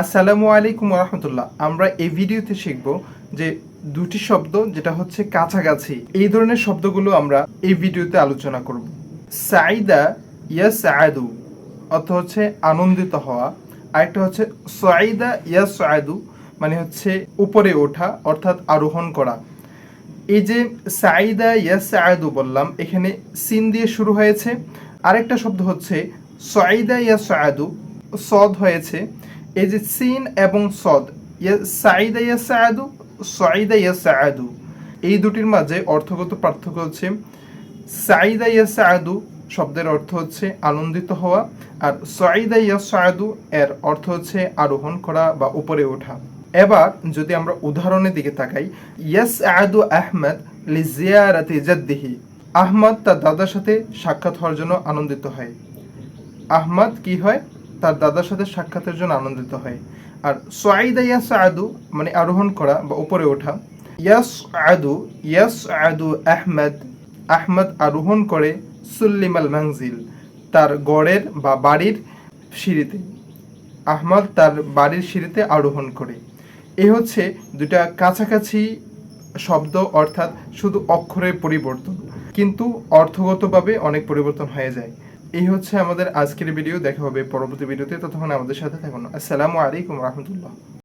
আসসালামু আলাইকুম রহমতুল্লাহ আমরা এই ভিডিওতে শিখব যে দুটি শব্দ যেটা হচ্ছে কাছাকাছি, এই ধরনের শব্দগুলো আমরা এই ভিডিওতে আলোচনা করব। সাইদা ইয়া সায়দু অর্থ হচ্ছে আনন্দিত হওয়া। আরেকটা হচ্ছে সাইদা ইয়া সায়দু মানে হচ্ছে উপরে ওঠা, অর্থাৎ আরোহণ করা। এই যে সাইদা ইয়া সায়দু বললাম, এখানে সিন দিয়ে শুরু হয়েছে। আরেকটা শব্দ হচ্ছে সাইদা ইয়া সায়দু সদ হয়েছে। এই যে সিন এবং সদ। সাইদা ইয়া সায়দু সাইদা ইয়া সায়দু এই দুটির মাঝে অর্থগত পার্থক্য হচ্ছে সাইদা ইয়া সায়দু শব্দের অর্থ হচ্ছে আনন্দিত হওয়া আর সাইদা ইয়া সায়দু এর অর্থ হচ্ছে আরোহণ করা বা উপরে ওঠা। এবার যদি আমরা উদাহরণের দিকে তাকাই ইয়াস আদু আহমেদ লিজিয়ারাতি জাদ্দিহি। আহমদ তার দাদার সাথে সাক্ষাৎ হওয়ার জন্য আনন্দিত হয়। আহমদ কি হয়? তার দাদার সাথে সাক্ষাতের জন্য আনন্দিত হয়। আর সোয়াইদা ইয়াস আদু মানে আরোহণ করা বা উপরে ওঠা ইয়াস আদু ইয়াস আদু আহমেদ, আহমদ আরোহণ করে সুল্লিম আল মাংজিল তার গড়ের বা বাড়ির সিঁড়িতে। আহমদ তার বাড়ির সিঁড়িতে আরোহণ করে। এই হচ্ছে দুটা কাছাকাছি শব্দ, অর্থাৎ শুধু অক্ষরের পরিবর্তন। কিন্তু অর্থগতভাবে অনেক পরিবর্তন হয়ে যায়। এই হচ্ছে আমাদের আজকের ভিডিও দেখা হবে পরবর্তী ভিডিওতে ততক্ষণ আমাদের সাথে থাকুন। আসসালামু আলাইকুম রহমতুল্লাহ।